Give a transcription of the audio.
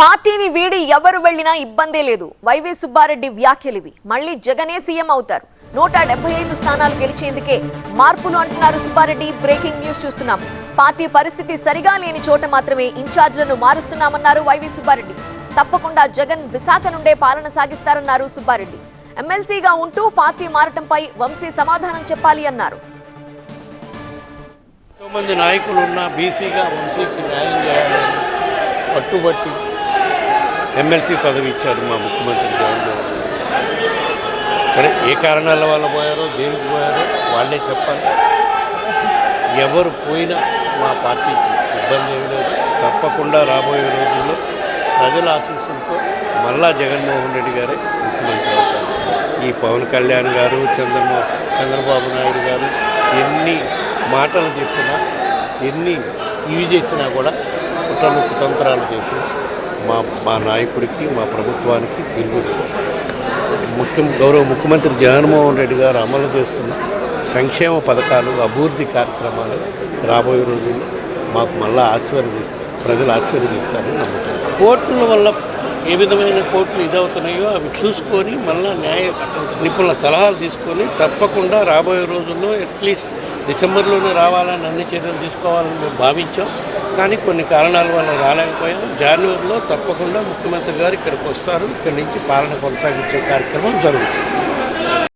పార్టీని వీడి ఎవరు వెళ్ళినా ఇబ్బందే లేదు. వైవి సుబ్బారెడ్డి వ్యాఖ్యలివి. మళ్ళీ జగనే సీఎం అవుతారు. నూట డెబ్బై ఐదు స్థానాలు గెలిచేందుకే మార్పులు అంటున్నారు సుబ్బారెడ్డి. బ్రేకింగ్ న్యూస్ చూస్తున్నాం. పార్టీ పరిస్థితి సరిగా లేని చోట మాత్రమే ఇన్ఛార్జ్లను మారుస్తున్నామన్నారు వైవి సుబ్బారెడ్డి. తప్పకుండా జగన్ విశాఖ నుండే పాలన సాగిస్తారన్నారు సుబ్బారెడ్డి. ఎమ్మెల్సీగా ఉంటూ పార్టీ మారటంపై వంశీ సమాధానం చెప్పాలి అన్నారు. ఎంతోమంది నాయకులు ఉన్న బీసీగా వంశీకి న్యాయం చేయాలని పట్టుబట్టి ఎమ్మెల్సీ పదవి ఇచ్చారు మా ముఖ్యమంత్రి జగన్మోహన్ సరే ఏ కారణాల వల్ల పోయారో దేనికి పోయారో వాళ్ళే చెప్పాలి. ఎవరు పోయినా మా పార్టీకి ఇబ్బంది ఏమి లేదు. తప్పకుండా రాబోయే రోజుల్లో ప్రజల ఆశీస్సులతో మళ్ళా జగన్మోహన్ రెడ్డి గారే ముఖ్యమంత్రి అవుతారు. ఈ పవన్ కళ్యాణ్ గారు చంద్రమో చంద్రబాబు నాయుడు గారు ఎన్ని మాటలు చెప్పినా ఎన్ని ఇవి చేసినా కూడా కుట్రలు తంత్రాలు చేసినా మా మా నాయకుడికి మా ప్రభుత్వానికి తిరుగులేదు ముఖ్యం గౌరవ ముఖ్యమంత్రి జగన్మోహన్ రెడ్డి గారు అమలు చేస్తున్న సంక్షేమ పథకాలు అభివృద్ధి కార్యక్రమాలు రాబోయే రోజుల్లో మాకు మళ్ళీ ఆశీర్వదిస్తారు ప్రజలు ఆశీర్వదిస్తారని నమ్ముతారు. కోర్టుల వల్ల ఏ విధమైన కోర్టులు ఇదవుతున్నాయో అవి చూసుకొని మళ్ళీ న్యాయ నిపుణుల సలహాలు తీసుకొని తప్పకుండా రాబోయే రోజుల్లో అట్లీస్ట్ డిసెంబర్లోనే రావాలని అన్ని చర్యలు తీసుకోవాలని మేము భావించాం. కానీ కొన్ని కారణాల వల్ల రాలేకపోయాం. జనవరిలో తప్పకుండా ముఖ్యమంత్రి గారు ఇక్కడికి వస్తారు. ఇక్కడి నుంచి పాలన కొనసాగించే కార్యక్రమం జరుగుతుంది.